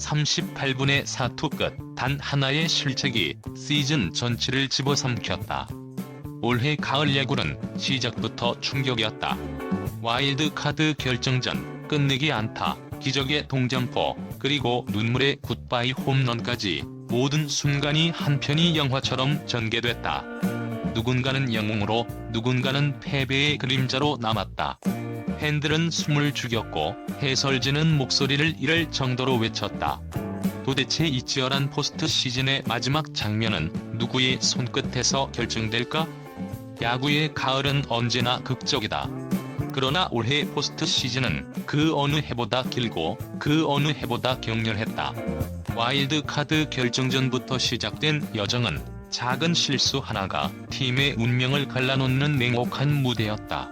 38분의 4투 끝, 단 하나의 실책이 시즌 전체를 집어삼켰다. 올해 가을 야구는 시작부터 충격이었다. 와일드 카드 결정전, 끝내기 안타, 기적의 동점포, 그리고 눈물의 굿바이 홈런까지 모든 순간이 한편의 영화처럼 전개됐다. 누군가는 영웅으로, 누군가는 패배의 그림자로 남았다. 팬들은 숨을 죽였고 해설진은 목소리를 잃을 정도로 외쳤다. 도대체 이 치열한 포스트 시즌의 마지막 장면은 누구의 손끝에서 결정될까? 야구의 가을은 언제나 극적이다. 그러나 올해 포스트 시즌은 그 어느 해보다 길고 그 어느 해보다 격렬했다. 와일드 카드 결정전부터 시작된 여정은 작은 실수 하나가 팀의 운명을 갈라놓는 냉혹한 무대였다.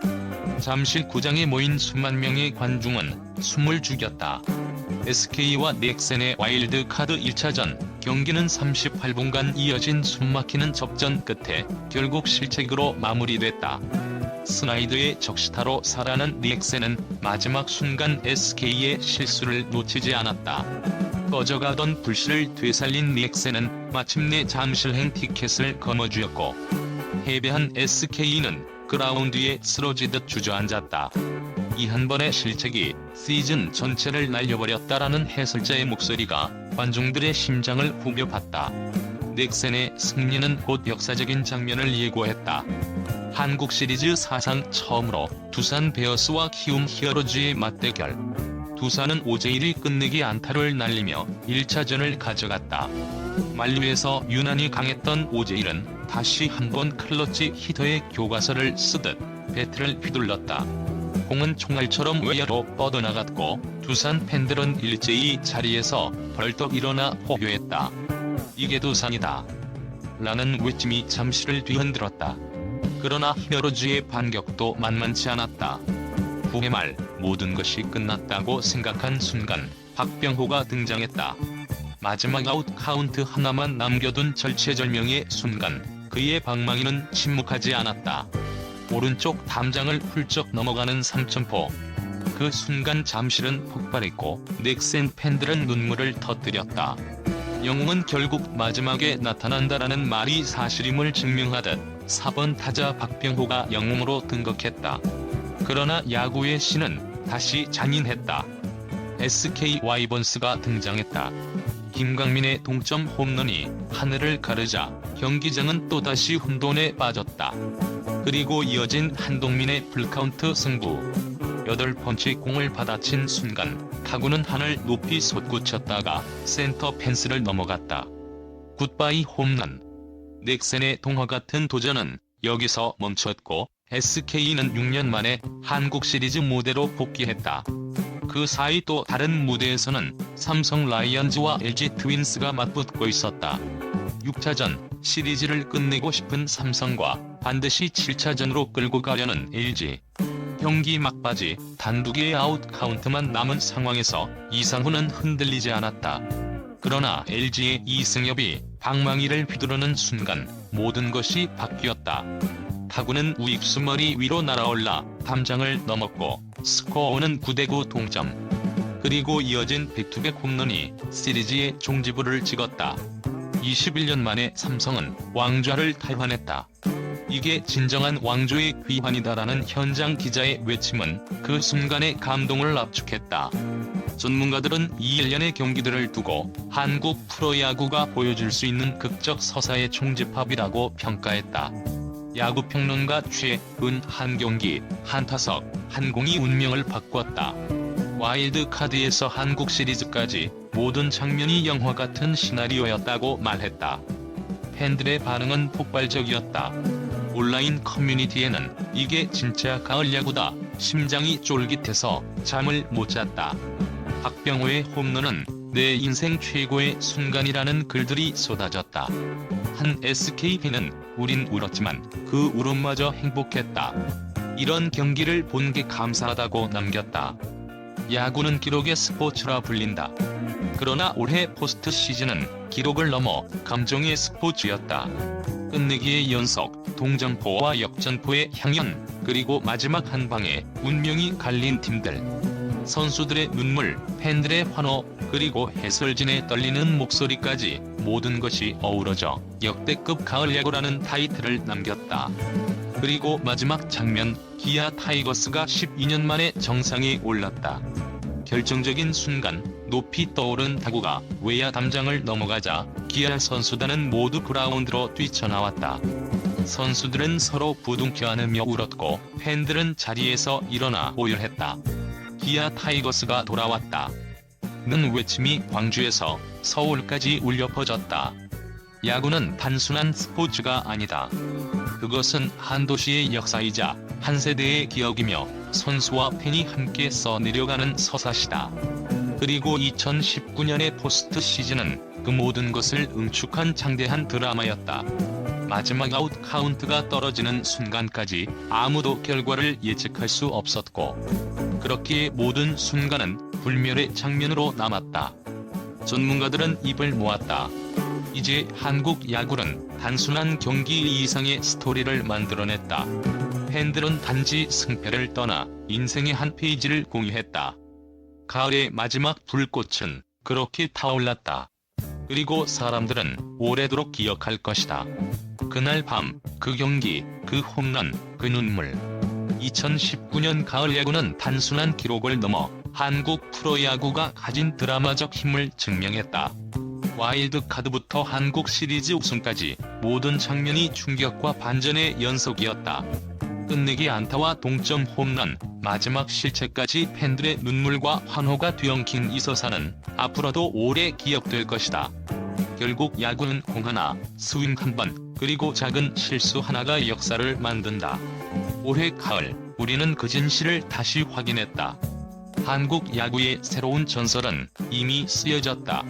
잠실 구장에 모인 수만 명의 관중은 숨을 죽였다. SK와 넥센의 와일드 카드 1차전 경기는 38분간 이어진 숨막히는 접전 끝에 결국 실책으로 마무리됐다. 스나이드의 적시타로 살아난 넥센은 마지막 순간 SK의 실수를 놓치지 않았다. 꺼져가던 불씨를 되살린 넥센은 마침내 잠실행 티켓을 거머쥐었고 패배한 SK는 그라운드 위에 쓰러지듯 주저앉았다. 이 한 번의 실책이 시즌 전체를 날려버렸다라는 해설자의 목소리가 관중들의 심장을 후벼팠다. 넥센의 승리는 곧 역사적인 장면을 예고했다. 한국 시리즈 사상 처음으로 두산 베어스와 키움 히어로즈의 맞대결. 두산은 오제일이 끝내기 안타를 날리며 1차전을 가져갔다. 만루에서 유난히 강했던 오제일은 다시 한번 클러치 히터의 교과서를 쓰듯 배트를 휘둘렀다. 공은 총알처럼 외야로 뻗어나갔고 두산 팬들은 일제히 자리에서 벌떡 일어나 호요했다. 이게 두산이다. 라는 외침이 잠시를 뒤흔들었다. 그러나 히어로즈의 반격도 만만치 않았다. 9회 말 모든 것이 끝났다고 생각한 순간 박병호가 등장했다. 마지막 아웃 카운트 하나만 남겨둔 절체절명의 순간 그의 방망이는 침묵하지 않았다. 오른쪽 담장을 훌쩍 넘어가는 삼천포. 그 순간 잠실은 폭발했고 넥센 팬들은 눈물을 터뜨렸다. 영웅은 결국 마지막에 나타난다라는 말이 사실임을 증명하듯 4번 타자 박병호가 영웅으로 등극했다. 그러나 야구의 신은 다시 잔인했다. SK 와이번스가 등장했다. 김강민의 동점 홈런이 하늘을 가르자 경기장은 또다시 혼돈에 빠졌다. 그리고 이어진 한동민의 풀카운트 승부. 8펀치 공을 받아친 순간 타구는 하늘 높이 솟구쳤다가 센터 펜스를 넘어갔다. 굿바이 홈런. 넥센의 동화 같은 도전은 여기서 멈췄고 SK는 6년 만에 한국 시리즈 무대로 복귀했다. 그 사이 또 다른 무대에서는 삼성 라이언즈와 LG 트윈스가 맞붙고 있었다. 6차전 시리즈를 끝내고 싶은 삼성과 반드시 7차전으로 끌고 가려는 LG. 경기 막바지 단두개의 아웃 카운트만 남은 상황에서 이상훈은 흔들리지 않았다. 그러나 LG의 이승엽이 방망이를 휘두르는 순간 모든 것이 바뀌었다. 타구는 우익수 머리 위로 날아올라 담장을 넘었고 스코어는 9대9 동점. 그리고 이어진 백투백 홈런이 시리즈의 종지부를 찍었다. 21년 만에 삼성은 왕좌를 탈환했다. 이게 진정한 왕조의 귀환이다라는 현장 기자의 외침은 그 순간의 감동을 압축했다. 전문가들은 이 일련의 경기들을 두고 한국 프로야구가 보여줄 수 있는 극적 서사의 총집합이라고 평가했다. 야구평론가 최은 한 경기, 한 타석, 한 공이 운명을 바꿨다. 와일드 카드에서 한국 시리즈까지 모든 장면이 영화 같은 시나리오였다고 말했다. 팬들의 반응은 폭발적이었다. 온라인 커뮤니티에는 이게 진짜 가을 야구다. 심장이 쫄깃해서 잠을 못 잤다. 박병호의 홈런은 내 인생 최고의 순간이라는 글들이 쏟아졌다. 한 SK팬은 우린 울었지만 그 울음마저 행복했다. 이런 경기를 본 게 감사하다고 남겼다. 야구는 기록의 스포츠라 불린다. 그러나 올해 포스트 시즌은 기록을 넘어 감정의 스포츠였다. 끝내기의 연속, 동점포와 역전포의 향연, 그리고 마지막 한 방에 운명이 갈린 팀들. 선수들의 눈물, 팬들의 환호, 그리고 해설진의 떨리는 목소리까지 모든 것이 어우러져 역대급 가을 야구라는 타이틀을 남겼다. 그리고 마지막 장면, 기아 타이거스가 12년 만에 정상에 올랐다. 결정적인 순간 높이 떠오른 타구가 외야 담장을 넘어가자 기아 선수단은 모두 그라운드로 뛰쳐나왔다. 선수들은 서로 부둥켜 안으며 울었고 팬들은 자리에서 일어나 오열했다. 기아 타이거스가 돌아왔다. 는 외침이 광주에서 서울까지 울려 퍼졌다. 야구는 단순한 스포츠가 아니다. 그것은 한 도시의 역사이자 한 세대의 기억이며 선수와 팬이 함께 써내려가는 서사시다. 그리고 2019년의 포스트 시즌은 그 모든 것을 응축한 장대한 드라마였다. 마지막 아웃 카운트가 떨어지는 순간까지 아무도 결과를 예측할 수 없었고 그렇기에 모든 순간은 불멸의 장면으로 남았다. 전문가들은 입을 모았다. 이제 한국 야구는 단순한 경기 이상의 스토리를 만들어냈다. 팬들은 단지 승패를 떠나 인생의 한 페이지를 공유했다. 가을의 마지막 불꽃은 그렇게 타올랐다. 그리고 사람들은 오래도록 기억할 것이다. 그날 밤, 그 경기, 그 홈런, 그 눈물. 2019년 가을 야구는 단순한 기록을 넘어 한국 프로야구가 가진 드라마적 힘을 증명했다. 와일드 카드부터 한국 시리즈 우승까지 모든 장면이 충격과 반전의 연속이었다. 끝내기 안타와 동점 홈런, 마지막 실책까지 팬들의 눈물과 환호가 뒤엉킨 이 서사는 앞으로도 오래 기억될 것이다. 결국 야구는 공 하나, 스윙 한 번, 그리고 작은 실수 하나가 역사를 만든다. 올해 가을, 우리는 그 진실을 다시 확인했다. 한국 야구의 새로운 전설은 이미 쓰여졌다.